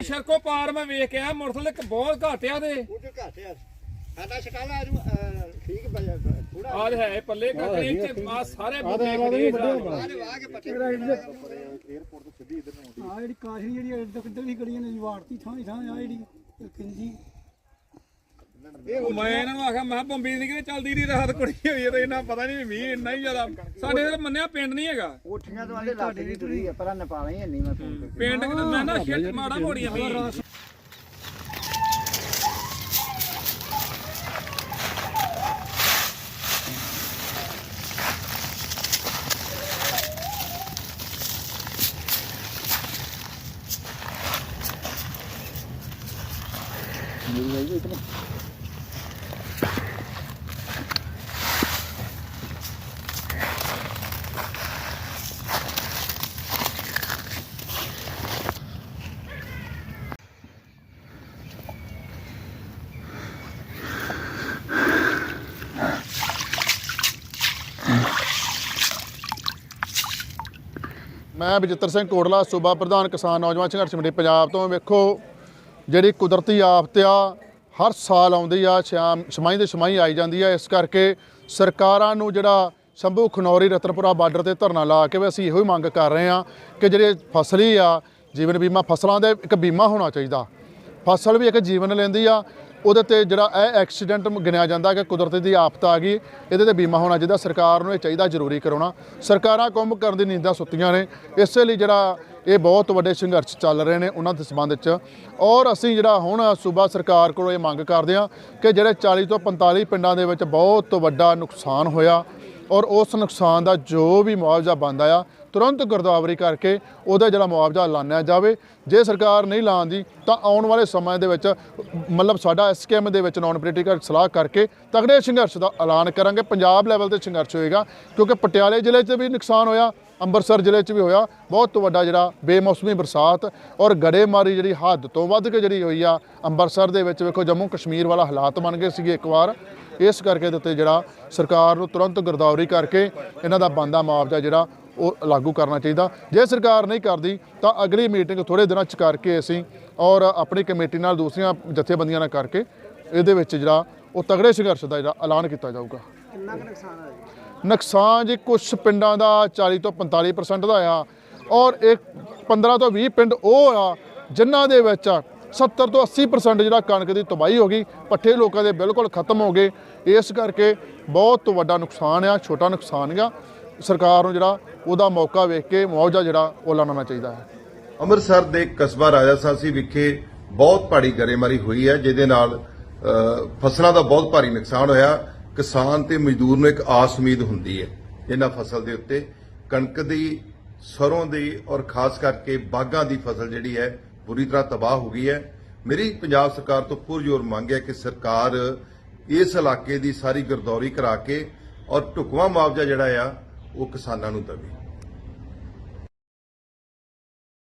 ਸ਼ਰਕੋ ਪਾਰ ਮੈਂ ਵੇਖ ਕੇ ਆ ਮੋਟਰਸਾਈਕਲ ਇੱਕ ਬਹੁਤ ਘੱਟ ਆ ਦੇ ਉਹ ਜੋ ਘੱਟ ਆ ਸਾਡਾ ਸ਼ਕਾਲਾ ਠੀਕ ਬਜਾ ਥੋੜਾ ਆਜ ਹੈ ਪੱਲੇ ਕੱਟਣੀ ਚ ਆ ਸਾਰੇ ਆਹ ਤੋਂ ਨੂੰ ਆਉਂਦੀ। ਆ ਜਿਹੜੀ ਕਾਸ਼ੀ ਜਿਹੜੀ ਇੱਧਰ ਕਿੱਧਰ ਵੀ ਗਲੀਆਂ ਨੇ ਜਵਾੜਤੀ ਥਾਂ ਹੀ ਥਾਂ ਆ ਜਿਹੜੀ ਇਹ ਮੈਂ ਇਹਨਾਂ ਨੂੰ ਆਖਿਆ ਮੈਂ ਕਿਹਾ ਬੰਬੀ ਦੀ ਕਿਤੇ ਚੱਲਦੀ ਨਹੀਂ ਰਾਤ ਕੁੜੀ ਹੋਈ ਹੈ ਤੇ ਇਹਨਾਂ ਪਤਾ ਨਹੀਂ ਮੀਂਹ ਇੰਨਾ ਹੀ ਜ਼ਿਆਦਾ। ਸਾਡੇ ਤੇ ਮੰਨਿਆ ਪਿੰਡ ਨਹੀਂ ਹੈਗਾ। ਕੋਠੀਆਂ ਤੋਂ ਆਲੇ ਲੱਗ ਦੀ ਤੁਰੀ ਆ ਪਰ ਨੇਪਾਲ ਹੀ ਨਹੀਂ ਮੈਂ ਫੋਨ ਕਰਕੇ ਪਿੰਡ ਕਿਤੇ ਮੈਂ ਨਾ ਛਿੱਟ ਮਾੜਾ ਮੋੜੀਆਂ ਮੀਂਹ ਮੈਂ ਬਜਿੱਤਰ ਸਿੰਘ ਕੋਟਲਾ, ਸੂਬਾ ਪ੍ਰਧਾਨ ਕਿਸਾਨ ਨੌਜਵਾਨ ਸੰਘਰਸ਼ ਕਮੇਟੀ, ਪੰਜਾਬ ਤੋਂ। ਵੇਖੋ, ਜਿਹੜੀ ਕੁਦਰਤੀ ਆਫਤ ਆ, ਹਰ ਸਾਲ ਆਉਂਦੀ ਆ ਸ਼ਾਮ ਛਮਾਈ ਦੇ ਛਮਾਈ ਆਈ ਜਾਂਦੀ ਆ। ਇਸ ਕਰਕੇ ਸਰਕਾਰਾਂ ਨੂੰ ਜਿਹੜਾ ਸ਼ੰਭੂ ਖਨੌਰੀ, ਰਤਨਪੁਰਾ ਬਾਰਡਰ ਤੇ ਧਰਨਾ ਲਾ ਕੇ ਵੀ ਅਸੀਂ ਇਹੋ ਹੀ ਮੰਗ ਕਰ ਰਹੇ ਆ ਕਿ ਜਿਹੜੇ ਫਸਲੀ ਆ, ਜੀਵਨ ਬੀਮਾ, ਫਸਲਾਂ ਦੇ ਇੱਕ ਬੀਮਾ ਹੋਣਾ ਚਾਹੀਦਾ। ਫਸਲ ਵੀ ਇੱਕ ਜੀਵਨ ਲੈਂਦੀ ਆ, ਉਹਦੇ ਤੇ ਜਿਹੜਾ ਇਹ ਐਕਸੀਡੈਂਟ ਗਿਣਿਆ ਜਾਂਦਾ ਕਿ ਕੁਦਰਤ ਦੀ ਆਫਤ ਆ ਗਈ, ਇਹਦੇ ਤੇ ਬੀਮਾ ਹੋਣਾ ਚਾਹੀਦਾ, ਸਰਕਾਰ ਨੂੰ ਇਹ ਚਾਹੀਦਾ ਜ਼ਰੂਰੀ ਕਰਾਉਣਾ। ਸਰਕਾਰਾਂ ਕੁੰਭ ਕਰਨ ਦੀ ਨੀਂਦਾਂ ਸੁੱਤੀਆਂ ਨੇ, ਇਸੇ ਲਈ ਜਿਹੜਾ ਇਹ ਬਹੁਤ ਵੱਡੇ ਸੰਘਰਸ਼ ਚੱਲ ਰਹੇ ਨੇ ਉਹਨਾਂ ਦੇ ਸੰਬੰਧ 'ਚ ਔਰ ਅਸੀਂ ਜਿਹੜਾ ਹੁਣ ਸੂਬਾ ਸਰਕਾਰ ਕੋਲੋਂ ਇਹ ਮੰਗ ਕਰਦੇ ਹਾਂ ਕਿ ਜਿਹੜੇ 40 ਤੋਂ 45 ਪਿੰਡਾਂ ਦੇ ਵਿੱਚ ਬਹੁਤ ਵੱਡਾ ਨੁਕਸਾਨ ਹੋਇਆ ਔਰ ਉਸ ਨੁਕਸਾਨ ਦਾ ਜੋ ਵੀ ਮੁਆਵਜ਼ਾ ਬਣਦਾ ਆ ਤੁਰੰਤ ਗਿਰਦਾਵਰੀ ਕਰਕੇ ਉਹਦਾ ਜਿਹੜਾ ਮੁਆਵਜ਼ਾ ਐਲਾਨਿਆ ਜਾਵੇ। ਜੇ ਸਰਕਾਰ ਨਹੀਂ ਲਾਉਂਦੀ, ਤਾਂ ਆਉਣ ਵਾਲੇ ਸਮੇਂ ਦੇ ਵਿੱਚ, ਮਤਲਬ ਸਾਡਾ ਐਸਕੇਐਮ ਦੇ ਵਿੱਚ ਨਾਨ ਪੋਲੀਟੀਕਲ ਸਲਾਹ ਕਰਕੇ ਤਗੜੇ ਸੰਘਰਸ਼ ਦਾ ਐਲਾਨ ਕਰਾਂਗੇ। ਪੰਜਾਬ ਲੈਵਲ ਤੇ ਸੰਘਰਸ਼ ਹੋਏਗਾ, ਕਿਉਂਕਿ ਪਟਿਆਲੇ ਜ਼ਿਲ੍ਹੇ 'ਚ ਵੀ ਨੁਕਸਾਨ ਹੋਇਆ, ਅੰਮ੍ਰਿਤਸਰ ਜ਼ਿਲ੍ਹੇ 'ਚ ਵੀ ਹੋਇਆ। ਬਹੁਤ ਵੱਡਾ ਜਿਹੜਾ ਬੇਮੌਸਮੀ ਬਰਸਾਤ ਔਰ ਗੜੇਮਾਰੀ ਜਿਹੜੀ ਹੱਦ ਤੋਂ ਵੱਧ ਕੇ ਜਿਹੜੀ ਹੋਈ ਆ, ਅੰਮ੍ਰਿਤਸਰ ਦੇ ਵਿੱਚ ਵੇਖੋ ਜੰਮੂ ਕਸ਼ਮੀਰ ਵਾਲਾ ਹਾਲਾਤ ਬਣ ਗਏ ਸੀਗੇ ਇੱਕ ਵਾਰ। ਇਸ ਕਰਕੇ ਦੇ ਉੱਤੇ ਜਿਹੜਾ ਸਰਕਾਰ ਨੂੰ ਤੁਰੰਤ ਗਿਰਦਾਵਰੀ ਕਰਕੇ ਇਹਨਾਂ ਦਾ ਬੰਦਾ ਮੁਆਵਜ਼ਾ ਜਿਹੜਾ ਉਹ ਲਾਗੂ ਕਰਨਾ ਚਾਹੀਦਾ। ਜੇ ਸਰਕਾਰ ਨਹੀਂ ਕਰਦੀ ਤਾਂ ਅਗਲੀ ਮੀਟਿੰਗ ਥੋੜੇ ਦਿਨਾਂ ਚ ਕਰਕੇ ਅਸੀਂ ਔਰ ਆਪਣੀ ਕਮੇਟੀ ਨਾਲ ਦੂਸਰੀਆਂ ਜਥੇਬੰਦੀਆਂ ਨਾਲ ਕਰਕੇ ਇਹਦੇ ਵਿੱਚ ਜਿਹੜਾ ਉਹ ਤਗੜੇ ਸੰਘਰਸ਼ ਦਾ ਜਿਹੜਾ ਐਲਾਨ ਕੀਤਾ ਜਾਊਗਾ। ਕਿੰਨਾ ਕੁ ਨੁਕਸਾਨ ਆ ਜੀ? ਨੁਕਸਾਨ ਜੀ ਕੁਝ ਪਿੰਡਾਂ ਦਾ 40 ਤੋਂ 45% ਦਾ ਆ ਔਰ ਇੱਕ 15 ਤੋਂ 20 ਪਿੰਡ ਉਹ ਆ ਜਿਨ੍ਹਾਂ ਦੇ ਵਿੱਚ 70 ਤੋਂ 80% ਜਿਹੜਾ ਕਣਕ ਦੀ ਤਬਾਹੀ ਹੋ ਗਈ ਪੱਠੇ ਲੋਕਾਂ ਦੇ ਬਿਲਕੁਲ ਖਤਮ ਹੋ ਗਏ। ਇਸ ਕਰਕੇ ਬਹੁਤ ਵੱਡਾ ਨੁਕਸਾਨ ਆ ਛੋਟਾ ਨੁਕਸਾਨ ਆ। ਸਰਕਾਰ ਨੂੰ ਜਿਹੜਾ ਉਹਦਾ ਮੌਕਾ ਵੇਖ ਕੇ ਮੁਆਵਜ਼ਾ ਜਿਹੜਾ ਉਹ ਲਾਉਣਾ ਚਾਹੀਦਾ ਹੈ। ਅੰਮ੍ਰਿਤਸਰ ਦੇ ਕਸਬਾ ਰਾਜਾਸਾਸੀ ਵਿਖੇ ਬਹੁਤ ਭਾਰੀ ਗਰੇਮਾਰੀ ਹੋਈ ਹੈ, ਜਿਹਦੇ ਨਾਲ ਫਸਲਾਂ ਦਾ ਬਹੁਤ ਭਾਰੀ ਨੁਕਸਾਨ ਹੋਇਆ। ਕਿਸਾਨ ਤੇ ਮਜ਼ਦੂਰ ਨੂੰ ਇੱਕ ਆਸ ਉਮੀਦ ਹੁੰਦੀ ਹੈ ਇਹਨਾਂ ਫਸਲ ਦੇ ਉੱਤੇ। ਕਣਕ ਦੀ, ਸਰੋਂ ਦੀ ਔਰ ਖਾਸ ਕਰਕੇ ਬਾਗਾਂ ਦੀ ਫਸਲ ਜਿਹੜੀ ਹੈ, ਬੁਰੀ ਤਰ੍ਹਾਂ ਤਬਾਹ ਹੋ ਗਈ ਹੈ। ਮੇਰੀ ਪੰਜਾਬ ਸਰਕਾਰ ਤੋਂ ਪੁਰਜ਼ੋਰ ਮੰਗ ਹੈ ਕਿ ਸਰਕਾਰ ਇਸ ਇਲਾਕੇ ਦੀ ਸਾਰੀ ਗਰਦੌਰੀ ਕਰਾ ਕੇ ਔਰ ਢੁਕਵਾਂ ਮੁਆਵਜ਼ਾ ਜਿਹੜਾ ਆ ਉਹ ਕਿਸਾਨਾਂ ਨੂੰ ਦਵੇ।